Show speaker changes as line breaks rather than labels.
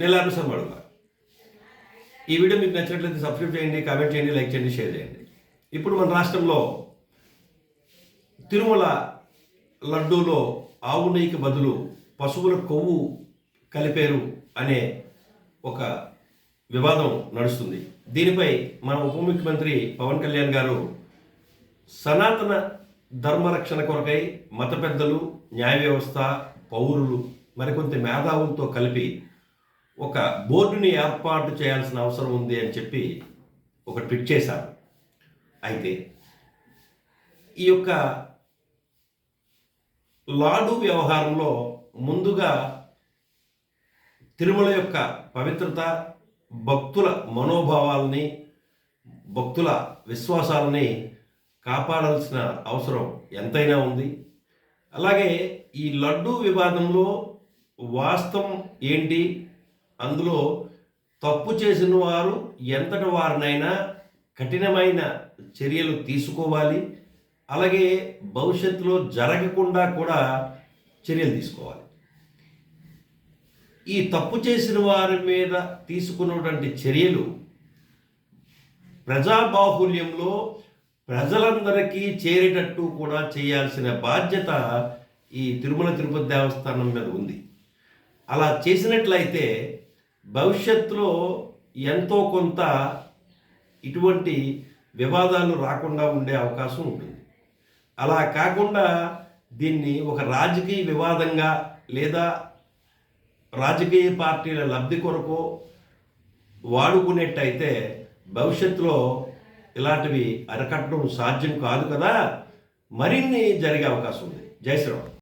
నెలాభిసం అడుగుతా ఈ వీడియో మీకు నచ్చినట్లయితే సబ్స్క్రైబ్ చేయండి కామెంట్ చేయండి లైక్ చేయండి షేర్ చేయండి. ఇప్పుడు మన రాష్ట్రంలో తిరుమల లడ్డూలో ఆవు నెయ్యికి బదులు పశువుల కొవ్వు కలిపారు అనే ఒక వివాదం నడుస్తుంది. దీనిపై మన ఉప ముఖ్యమంత్రి పవన్ కళ్యాణ్ గారు సనాతన ధర్మరక్షణ కొరకై మత పెద్దలు న్యాయ వ్యవస్థ పౌరులు మరికొంత మేధావులతో కలిపి ఒక బోర్డుని ఏర్పాటు చేయాల్సిన అవసరం ఉంది అని చెప్పి ఒక ట్వీట్ చేశారు. అయితే ఈ యొక్క లాడు వ్యవహారంలో ముందుగా తిరుమల యొక్క పవిత్రత భక్తుల మనోభావాలని భక్తుల విశ్వాసాలని కాపాడాల్సిన అవసరం ఎంతైనా ఉంది. అలాగే ఈ లడ్డూ వివాదంలో వాస్తవం ఏంటి? అందులో తప్పు చేసిన వారు ఎంతటి వారినైనా కఠినమైన చర్యలు తీసుకోవాలి. అలాగే భవిష్యత్తులో జరగకుండా కూడా చర్యలు తీసుకోవాలి. ఈ తప్పు చేసిన వారి మీద తీసుకున్నటువంటి చర్యలు ప్రజాబాహుల్యంలో ప్రజలందరికీ చేరేటట్టు కూడా చేయాల్సిన బాధ్యత ఈ తిరుమల తిరుపతి దేవస్థానం మీద ఉంది. అలా చేసినట్లయితే భవిష్యత్తులో ఎంతో కొంత ఇటువంటి వివాదాలు రాకుండా ఉండే అవకాశం ఉంటుంది. అలా కాకుండా దీన్ని ఒక రాజకీయ వివాదంగా లేదా రాజకీయ పార్టీల లబ్ధి కొరకు వాడుకునేట్టయితే భవిష్యత్తులో ఇలాంటివి అరకట్టడం సాధ్యం కాదు కదా. మరిన్ని జరిగే అవకాశం ఉంది. జై శ్రీరామ్.